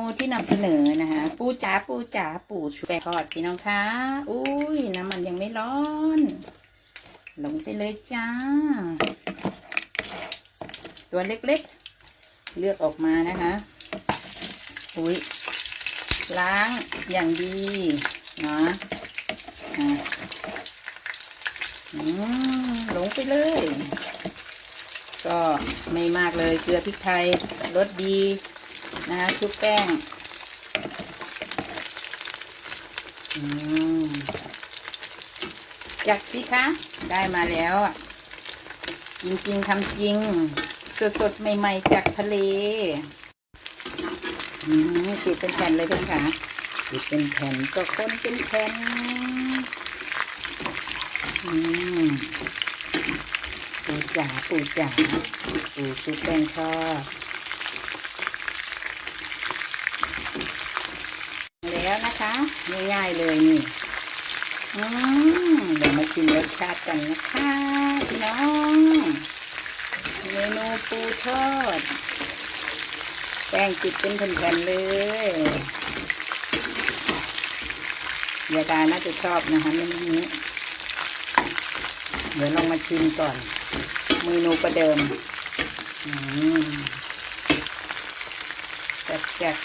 มูที่นำเสนอนะคะ ปูจ๋าปูจ๋าปูชูแป้งทอดพี่น้องคะอุ้ยน้ำมันยังไม่ร้อน ลงไปเลยจ้า ตัวเล็กๆ เลือกออกมานะคะ อุ้ยล้างอย่างดีเนาะอะอืมลงไปเลย ก็ไม่มากเลยเกลือพริกไทยรสดี นะคะชุบแป้งอืมจักสิคะ ได้มาแล้วอะจริงๆทำจริง สดๆ ใหม่ๆ จากทะเลอืมติดเป็นแผ่นเลยเพื่อนค่ะติดเป็นแผ่นก็คนเป็นแผ่นปูจ๋าปูจ๋าปูซุปแป้งทอดแล้วนะคะง่ายๆเลยนี่อืมเดี๋ยวมาชิมรสชาติกันนะคะพี่น้องเมนูปูทอดแป้งติดเป็นแผ่นๆเลยยาดาน่าจะชอบนะคะเมนูนี้ เดี๋ยวลองมาชิมก่อนเมนูประเดิมอืมแซ่บ